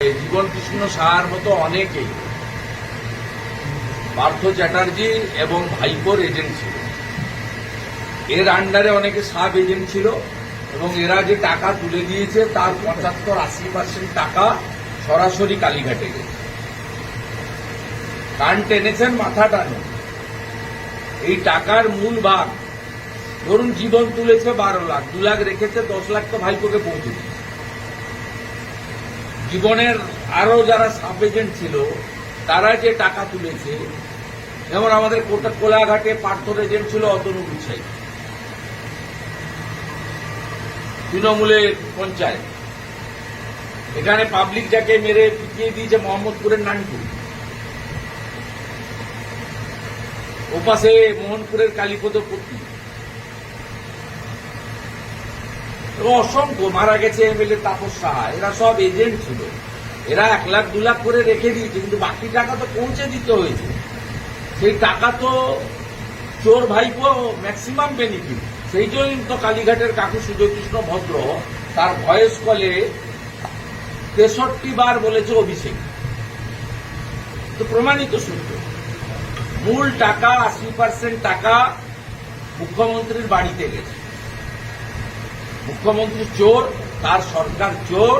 জীবন কৃষ্ণ সাহার মতো অনেকেই পার্থ চ্যাটার্জি এবং ভাইপোর এজেন্ট ছিল। এর আন্ডারে অনেকে সাব এজেন্ট ছিল এবং এরা যে টাকা তুলে দিয়েছে তার পঁচাত্তর আশি পার্সেন্ট টাকা সরাসরি কালীঘাটে গেছে। কান টেনেছেন, মাথা টানো এই টাকার মূল ভাগ ধরুন জীবন তুলেছে বারো লাখ, দু লাখ রেখেছে দশ লাখ তো ভাইপোকে পৌঁছে দিয়েছে। জীবনের আরও যারা সাব এজেন্ট ছিল, তারা যে টাকা তুলেছে, যেমন আমাদের কোটা কোলাঘাটে পার্থর এজেন্ট ছিল অতনু গুছাই তৃণমূলের পঞ্চায়েত। এখানে পাবলিক যাকে মেরে পিটিয়ে দিয়েছে মোহাম্মদপুরের নানপুর ওপাশে মোহনপুরের কালীপদ পত্নী। এবং অসংখ্য মারা গেছে এমএলএ তাপস সাহা। এরা সব এজেন্ট ছিল। এরা এক লাখ, দু লাখ করে রেখে দিয়েছে, কিন্তু বাকি টাকা তো পৌঁছে দিতে হয়েছে। সেই টাকা তো চোর ভাইপো ম্যাক্সিমাম বেনিফিট সেই জন্য তো কালীঘাটের কাকু সুজয়কৃষ্ণ ভদ্র তার ভয়েস কলে তেষট্টি বার বলেছে অভিষেক। তো প্রমাণিত সূত্র মূল টাকা আশি পার্সেন্ট টাকা মুখ্যমন্ত্রীর বাড়িতে গেছে। মুখ্যমন্ত্রী চোর তার সরকার চোর